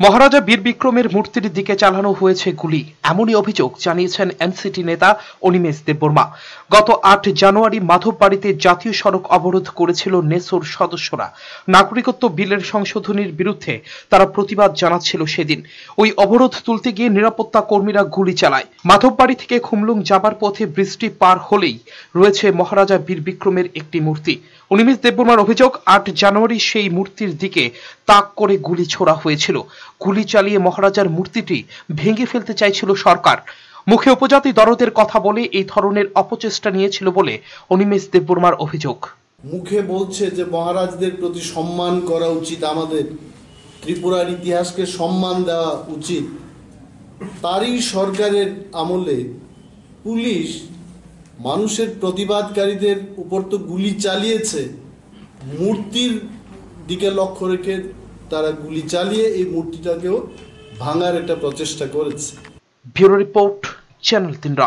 মহারাজা বীর বিক্রমের মূর্তির দিকে চালানো হয়েছে গুলি। এমনই অভিযোগ জানিয়েছেন এনসিটি নেতা অনিমেষ দেববর্মা। গত আট জানুয়ারি মাধববাড়িতে জাতীয় সড়ক অবরোধ করেছিল নেসোর সদস্যরা। নাগরিকত্ব বিলের সংশোধনীর বিরুদ্ধে তারা প্রতিবাদ জানাচ্ছিল সেদিন। ওই অবরোধ তুলতে গিয়ে নিরাপত্তা কর্মীরা গুলি চালায়। মাধববাড়ি থেকে খুমলুং যাবার পথে বৃষ্টি পার হলেই রয়েছে মহারাজা বীর বিক্রমের একটি মূর্তি। অনিমেষ দেববর্মার অভিযোগ, আট জানুয়ারি সেই মূর্তির দিকে তাক করে গুলি ছোড়া হয়েছিল। গুলি চালিয়ে মহারাজার মূর্তিটি ভেঙে ফেলতে চাইছিল সরকার। মুখে উপজাতি দরদের কথা বলে এই ধরনের অপচেষ্টা নিয়েছিল বলে অনিমেষ দেববর্মার অভিযোগ। মুখে বলছে যে মহারাজদের প্রতি সম্মান করা উচিত আমাদের। ত্রিপুরার ইতিহাসকে সম্মান দেওয়া উচিত। তারই সরকারের আমলে পুলিশ মানুষের প্রতিবাদকারীদের উপর তো গুলি চালিয়েছে। মূর্তির দিকে লক্ষ্য রেখে তারা গুলি চালিয়ে এই মূর্তিটাকেও ভাঙার একটা প্রচেষ্টা করেছে। Bureau report, channel তিনরা